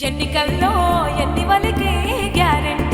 ఎన్నికల్లో ఎన్ని వలికి గ్యారెంటీ?